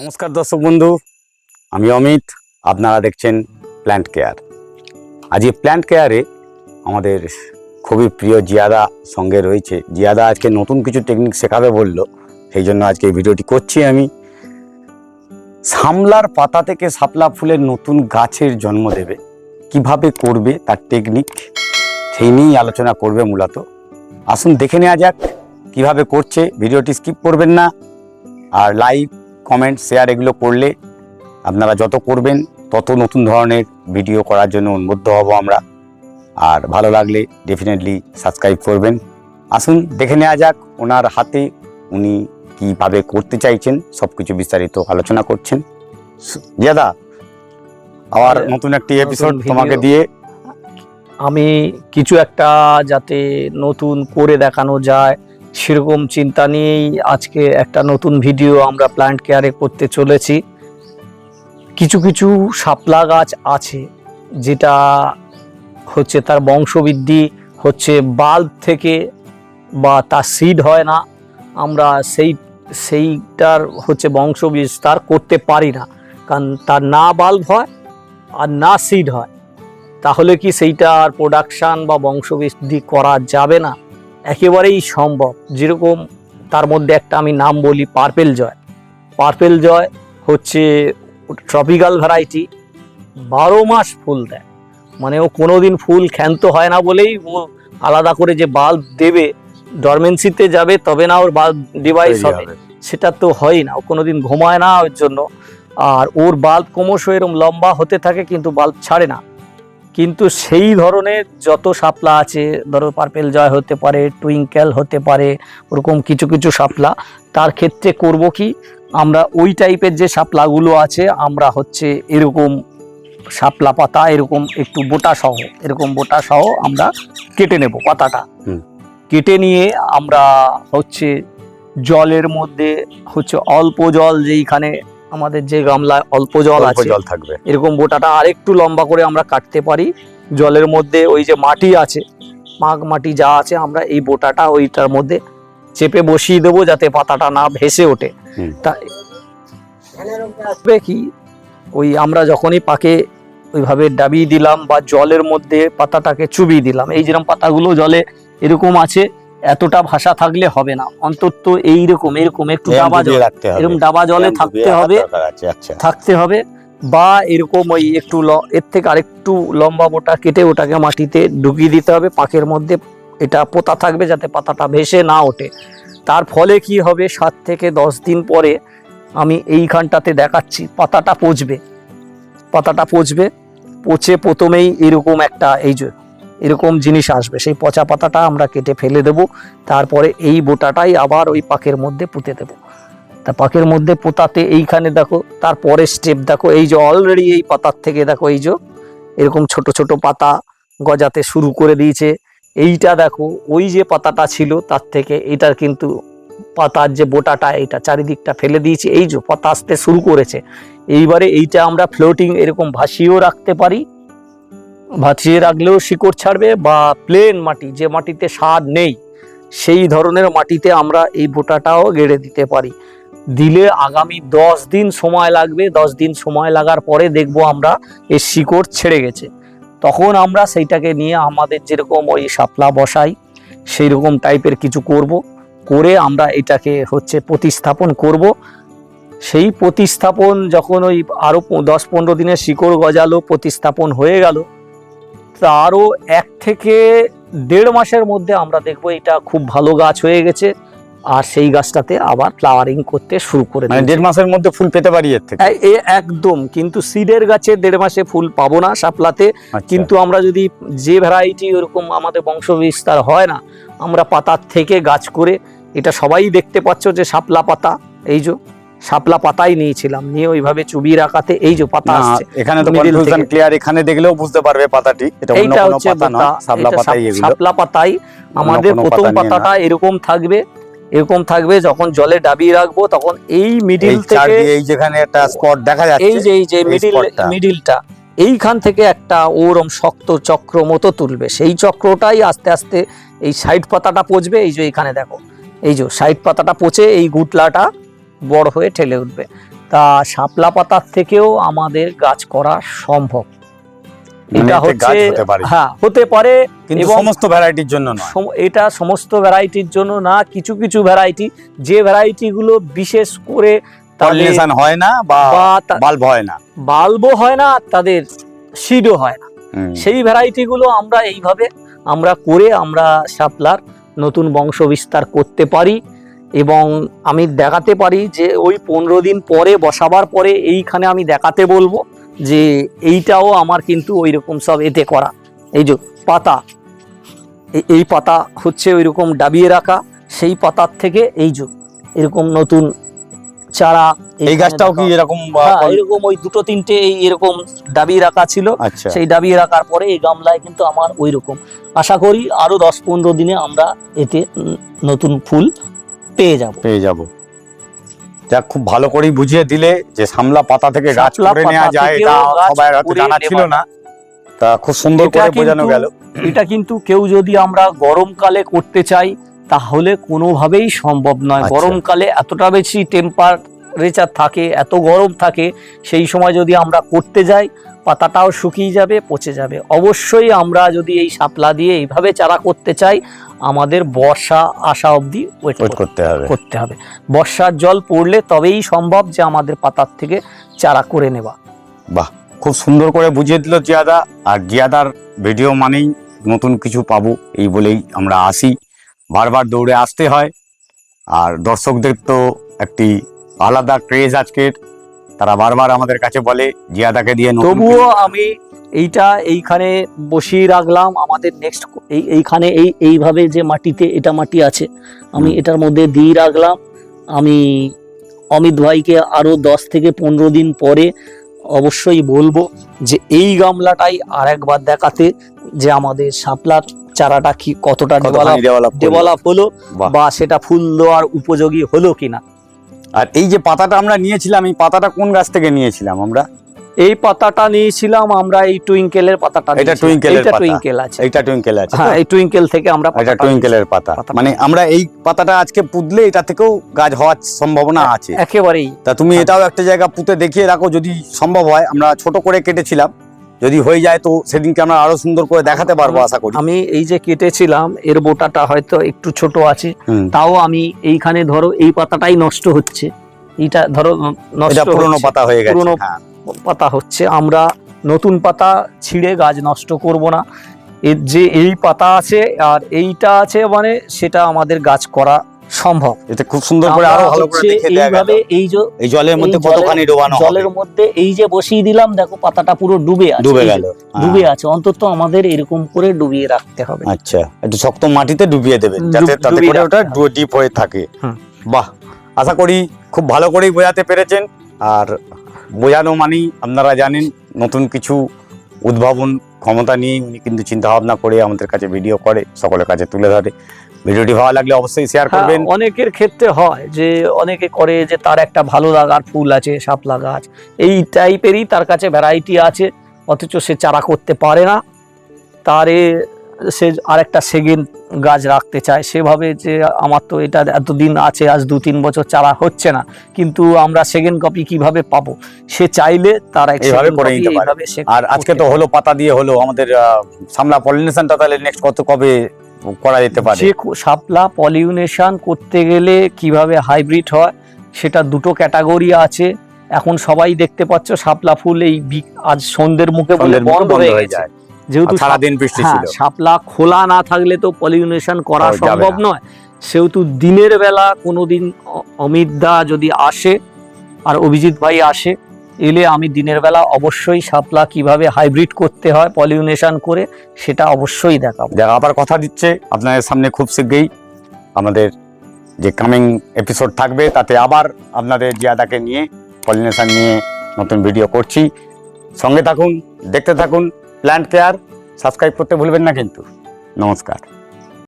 নমস্কার দর্শক বন্ধু, আমি অমিত, আপনারা দেখছেন প্ল্যান্ট কেয়ার আজ এই প্ল্যান্ট কেয়ারে আমাদের খুবই প্রিয় জিয়াদা সঙ্গে রয়েছে। জিয়াদা আজকে নতুন কিছু টেকনিক শেখাবে বলল, সেই জন্য আজকে এই ভিডিওটি করছি আমি। সামলার পাতা থেকে শাপলা ফুলের নতুন গাছের জন্ম দেবে, কীভাবে করবে তার টেকনিক সেই নিয়েই আলোচনা করবে মূলত। আসুন দেখে নেওয়া যাক, কীভাবে করছে, ভিডিওটি স্কিপ করবেন না। আর লাইক কমেন্ট শেয়ার এগুলো করলে আপনারা যত করবেন তত নতুন ধরনের ভিডিও করার জন্য উন্বুদ্ধ হব আমরা। আর ভালো লাগলে ডেফিনেটলি সাবস্ক্রাইব করবেন। আসুন দেখে নেওয়া যাক ওনার হাতে উনি কীভাবে করতে চাইছেন সব কিছু বিস্তারিত আলোচনা করছেন। দাদা আবার নতুন একটি এপিসোড তোমাকে দিয়ে আমি কিছু একটা যাতে নতুন করে দেখানো যায় সেরকম চিন্তা নিয়েই আজকে একটা নতুন ভিডিও আমরা প্ল্যান্ট কেয়ারে করতে চলেছি। কিছু কিছু শাপলা গাছ আছে, যেটা হচ্ছে তার বংশবৃদ্ধি হচ্ছে বাল্ব থেকে বা তার সিড হয় না। আমরা সেই, সেইটার হচ্ছে বংশ বিস্তার করতে পারি না। কারণ তার না বাল্ব হয় আর না সিড হয়। তাহলে কি সেইটার প্রোডাকশান বা বংশবৃদ্ধি করা যাবে না? একেবারেই সম্ভব। যেরকম তার মধ্যে একটা আমি নাম বলি পার্পেল জয়। পার্পেল জয় হচ্ছে ট্রপিক্যাল ভ্যারাইটি বারো মাস ফুল দেয়। মানে ও কোনো দিন ফুল ক্ষান্ত হয় না বলেই ও আলাদা করে যে বাল্ব দেবে ডরমেন্সিতে যাবে তবে না ওর বাল্ব ডিভাইস হবে। সেটা তো হয় না ও কোনোদিন ঘুমায় না ওর জন্য। আর ওর বাল্ব ক্রমশ এরকম লম্বা হতে থাকে কিন্তু বাল্ব ছাড়ে না। কিন্তু সেই ধরনের যত শাপলা আছে ধরো পার্পেল জয় হতে পারে টুইঙ্কেল হতে পারে ওরকম কিছু কিছু শাপলা তার ক্ষেত্রে করব কি? আমরা ওই টাইপের যে শাপলাগুলো আছে আমরা হচ্ছে এরকম শাপলা পাতা এরকম একটু বোটা সহ এরকম বোটা সহ আমরা কেটে নেব পাতাটা। কেটে নিয়ে আমরা হচ্ছে জলের মধ্যে হচ্ছে অল্প জল যেইখানে আমাদের যে গামলায় অল্প জল আছে জল থাকবে। এরকম বোটাটা আরেকটু লম্বা করে আমরা কাটতে পারি। জলের মধ্যে ওই যে মাটি আছে মাঘ মাটি যা আছে আমরা এই বোটাটা ওইটার মধ্যে চেপে বসিয়ে দেবো যাতে পাতাটা না ভেসে ওঠে। তা আসবে কি? ওই আমরা যখনই পাকে ওইভাবে ডাবিয়ে দিলাম বা জলের মধ্যে পাতাটাকে চুবিয়ে দিলাম। এই যেরকম পাতাগুলো জলে এরকম আছে এতটা ভাষা থাকলে হবে না। অন্তত এইরকম এরকম একটু ডাবা জল এরকম ডাবা জলে থাকতে হবে আচ্ছা। থাকতে হবে বা এরকম ওই একটু এর থেকে আরেকটু লম্বা বোটা কেটে ওটাকে মাটিতে ঢুকিয়ে দিতে হবে। পাকের মধ্যে এটা পোতা থাকবে যাতে পাতাটা ভেসে না ওঠে। তার ফলে কি হবে? সাত থেকে দশ দিন পরে আমি এইখানটাতে দেখাচ্ছি পাতাটা পচবে। পাতাটা পচবে। পচে প্রথমেই এরকম একটা এই যে এরকম জিনিস আসবে। সেই পচা পাতাটা আমরা কেটে ফেলে দেব, তারপরে এই বোটাটাই আবার ওই পাকের মধ্যে পুঁতে দেবো। তা পাকের মধ্যে পোতাতে এইখানে দেখো তারপরে স্টেপ দেখো, এই যে অলরেডি এই পাতার থেকে দেখো, এই যে এরকম ছোট ছোট পাতা গজাতে শুরু করে দিয়েছে। এইটা দেখো, ওই যে পাতাটা ছিল, তার থেকে এটার কিন্তু পাতার যে বোটাটা এটা চারিদিকটা ফেলে দিয়েছি। এই যে পাতা আসতে শুরু করেছে। এইবারে এইটা আমরা ফ্লোটিং এরকম ভাসিয়েও রাখতে পারি। ভাসিয়ে রাখলেও শিকড় ছাড়বে বা প্লেন মাটি, যে মাটিতে সার নেই, সেই ধরনের মাটিতে আমরা এই বোটাটাও গেড়ে দিতে পারি। দিলে আগামী দশ দিন সময় লাগবে, দশ দিন সময় লাগার পরে দেখব আমরা এর শিকড় ছেড়ে গেছে। তখন আমরা সেইটাকে নিয়ে আমাদের যেরকম ওই শাপলা বসাই সেই রকম টাইপের কিছু করব, করে আমরা এটাকে হচ্ছে প্রতিস্থাপন করব। সেই প্রতিস্থাপন যখন ওই আরও দশ পনেরো দিনের শিকড় গজালো, প্রতিস্থাপন হয়ে গেল তারও এক থেকে দেড় মাসের মধ্যে আমরা দেখব এটা খুব ভালো গাছ হয়ে গেছে আর সেই গাছটাতে আবার ফ্লাওয়ারিং করতে শুরু করে মানে দেড় মাসের মধ্যে ফুল পেতে পারি এর থেকে এ- এ একদম কিন্তু সিডের গাছে দেড় মাসে ফুল পাবো না শাপলাতে আচ্ছা। কিন্তু আমরা যদি যে ভ্যারাইটি ওরকম আমাদের বংশ বিস্তার হয় না আমরা পাতার থেকে গাছ করে এটা সবাই দেখতে পাচ্ছ যে শাপলা পাতা এই যে শাপলা পাতাই নিয়েছিলাম। নিয়ে ওইভাবে চুবিয়ে রাখাতে এই যে পাতা না, আসছে এখানে তো কনফিউশন ক্লিয়ার এখানে দেখলেও বুঝতে পারবে পাতাটি। এটা অন্য কোনো পাতা সাবলা এটা পাতাই এগুলো। শাপলা পাতাই। আমাদের প্রথম না। পাতাটা এরকম থাকবে এরকম থাকবে যখন জলে ডাবিয়ে রাখব তখন এই মিডিল থেকে এই যেখানে একটা স্পট দেখা এই যে এই যে মিডিল মিডিলটা এইখান থেকে একটা ওরম শক্ত চক্র মতো তুলবে। সেই চক্রটাই আস্তে আস্তে এই সাইড পাতাটা পচবে এই যে এখানে দেখো এই যে সাইড পাতাটা পচে এই গুটলাটা বড় হয়ে ঠেলে উঠবে। তা শাপলা পাতার থেকেও আমাদের গাছ করা সম্ভব। মানে এটা হচ্ছে হ্যাঁ হতে পারে কিন্তু সমস্ত ভ্যারাইটির জন্য নয়। সম- এটা সমস্ত ভ্যারাইটির জন্য না কিছু কিছু ভ্যারাইটি যে ভ্যারাইটি গুলো বিশেষ করে পলিনেশন হয় না বা বাল্ব হয় না। বাল্বও হয় না তাদের সিডও হয় না। সেই ভ্যারাইটি গুলো আমরা এইভাবে আমরা করে আমরা শাপলার নতুন বংশ বিস্তার করতে পারি। এবং আমি দেখাতে পারি যে ওই পনেরো দিন পরে বসাবার পরে এইখানে আমি দেখাতে বলব যে এইটাও আমার কিন্তু ওই রকম সব এতে করা। এই যে পাতা এই পাতা হচ্ছে ওই রকম ডাবিয়ে রাখা সেই পাতার থেকে এই যে এরকম নতুন চারা এই গাছটাও কি এরকম হ্যাঁ, এরকম ওই দুটো তিনটে এই এরকম ডাবিয়ে রাখা ছিল। আচ্ছা। সেই ডাবিয়ে রাখার পরে এই গামলায় কিন্তু আমার ওই রকম আশা করি আরও দশ পনেরো দিনে আমরা এতে নতুন ফুল পেয়ে যাব। পেয়ে যাব। যা খুব ভালো করেই বুঝিয়ে দিলে যে সামলা পাতা থেকে গাছ করে নেওয়া যায় এটা সবাই হয়তো জানা ছিল না। তা খুব সুন্দর করে বোঝানো কিন্তু- গেল। এটা কিন্তু কেউ যদি আমরা গরমকালে করতে চাই তাহলে কোনোভাবেই সম্ভব নয়। আচ্ছা। গরমকালে এতটা বেশি টেম্পারেচার থাকে এত গরম থাকে সেই সময় যদি আমরা করতে যাই পাতাটাও শুকিয়ে যাবে পচে যাবে। অবশ্যই আমরা যদি এই শাপলা দিয়ে এইভাবে চারা করতে চাই আমাদের বর্ষা আসা অবধি ওয়েট করতে হবে। করতে হবে। বর্ষার জল পড়লে তবেই সম্ভব যে আমাদের পাতার থেকে চারা করে নেওয়া। বাহ খুব সুন্দর করে বুঝিয়ে দিল জিয়াদা। আর জিয়াদার ভিডিও মানেই নতুন কিছু পাবো এই বলেই আমরা আসি। বারবার দৌড়ে আসতে হয়। আর দর্শকদের তো একটি আলাদা ক্রেজ আজকের। তারা বারবার আমাদের কাছে বলে জিয়াদাকে দিয়ে নতুন তবুও আমি এইটা এইখানে বসিয়ে রাখলাম। আমাদের নেক্সট এই এইখানে এই এইভাবে যে মাটিতে এটা মাটি আছে আমি এটার মধ্যে দিয়ে রাখলাম। আমি অমিত ভাইকে আরও দশ থেকে পনেরো দিন পরে অবশ্যই বলব যে এই গামলাটাই আর একবার দেখাতে যে আমাদের শাপলার চারাটা কি কতটা। ডেভেলপ হলো। বা সেটা ফুল দেওয়ার উপযোগী হলো কিনা। আর এই যে পাতাটা আমরা নিয়েছিলাম এই পাতাটা কোন গাছ থেকে নিয়েছিলাম আমরা এই পাতাটা নিয়েছিলাম আমরা এই টুইঙ্কেলের পাতাটা এটা। টুইঙ্কেলের পাতা। টুইঙ্কেল আছে এইটা টুইঙ্কেল আছে হ্যাঁ এই টুইঙ্কেল থেকে আমরা এটা টুইঙ্কেলের পাতা পাতা। মানে আমরা এই পাতাটা আজকে পুতলে এটা থেকেও গাছ হওয়ার সম্ভাবনা আছে একেবারেই তা তুমি হ্যাঁ। এটাও একটা জায়গা পুঁতে দেখিয়ে রাখো যদি সম্ভব হয় আমরা ছোট করে কেটেছিলাম যদি হয়ে যায় তো সেদিনকে আমরা আরও সুন্দর করে দেখাতে পারব আশা করি। আমি এই যে কেটেছিলাম এর বোটাটা হয়তো একটু ছোট আছে তাও আমি এইখানে ধরো এই পাতাটাই নষ্ট হচ্ছে। এটা ধরো নষ্ট পুরনো পাতা হয়ে গেছে পুরনো হ্যাঁ। পাতা হচ্ছে। আমরা নতুন পাতা ছিঁড়ে গাছ নষ্ট করব না। এর যে এই পাতা আছে আর এইটা আছে মানে সেটা আমাদের গাছ করা সম্ভব। এতে খুব সুন্দর করে আরও ভালো করে দেখে দেয়া গেল। এইভাবে এই যে এই জলের মধ্যে কতখানি ডোবানো জলের মধ্যে এই যে বসিয়ে দিলাম দেখো পাতাটা পুরো ডুবে আছে ডুবে গেল। হ্যাঁ। ডুবে আছে। অন্তত আমাদের এরকম করে ডুবিয়ে রাখতে হবে। আচ্ছা একটু শক্ত মাটিতে ডুবিয়ে দেবেন যাতে তাতে করে ওটা ডিপ হয়ে থাকে। হুম। বাহ আশা করি খুব ভালো করেই বোঝাতে পেরেছেন। আর বোঝানো মানেই আপনারা জানেন নতুন কিছু উদ্ভাবন ক্ষমতা নিয়ে উনি কিন্তু চিন্তা ভাবনা করে আমাদের কাছে ভিডিও করে সকলের কাছে তুলে ধরে। ভিডিওটি ভালো লাগলে অবশ্যই শেয়ার হ্যাঁ, করবেন। অনেকের ক্ষেত্রে হয় যে অনেকে করে যে তার একটা ভালো লাগার ফুল আছে শাপলা গাছ এই টাইপেরই তার কাছে ভ্যারাইটি আছে অথচ সে চারা করতে পারে না। তারে সে আরেকটা সেকেন্ড গাছ রাখতে চায়। সেভাবে যে আমার তো এটা এতদিন আছে আজ দু তিন বছর চারা হচ্ছে না। কিন্তু আমরা সেকেন্ড কপি কীভাবে পাবো? সে চাইলে তার এইভাবে করে নিতে পারে। আর আজকে তো। হলো পাতা দিয়ে হলো আমাদের সামলা পলিনেশনটা তাহলে নেক্সট কত কবে করা যেতে পারে। যে শাপলা পলিউনেশন করতে গেলে কীভাবে হাইব্রিড হয় সেটা দুটো ক্যাটাগরি আছে। এখন সবাই দেখতে পাচ্ছ শাপলা ফুল এই আজ সন্ধ্যের মুখে বন্ধ হয়ে যায়। যেহেতু সারাদিন বৃষ্টি হ্যাঁ, ছিল। শাপলা খোলা না থাকলে তো পলিউনেশন করা সম্ভব নয়। সেহেতু দিনের বেলা কোনোদিন অমিত দা যদি আসে আর অভিজিৎ ভাই আসে এলে আমি দিনের বেলা অবশ্যই শাপলা কীভাবে হাইব্রিড করতে হয় পলিউনেশন করে, সেটা অবশ্যই দেখাবো। দেখা, আবার কথা দিচ্ছে। আপনাদের সামনে খুব শীঘ্রই আমাদের যে কামিং এপিসোড থাকবে, তাতে আবার আপনাদের জিয়াদাকে নিয়ে পলিনেশন নিয়ে নতুন ভিডিও করছি। সঙ্গে থাকুন, দেখতে থাকুন প্ল্যান্ট কেয়ার সাবস্ক্রাইব করতে ভুলবেন না কিন্তু। নমস্কার।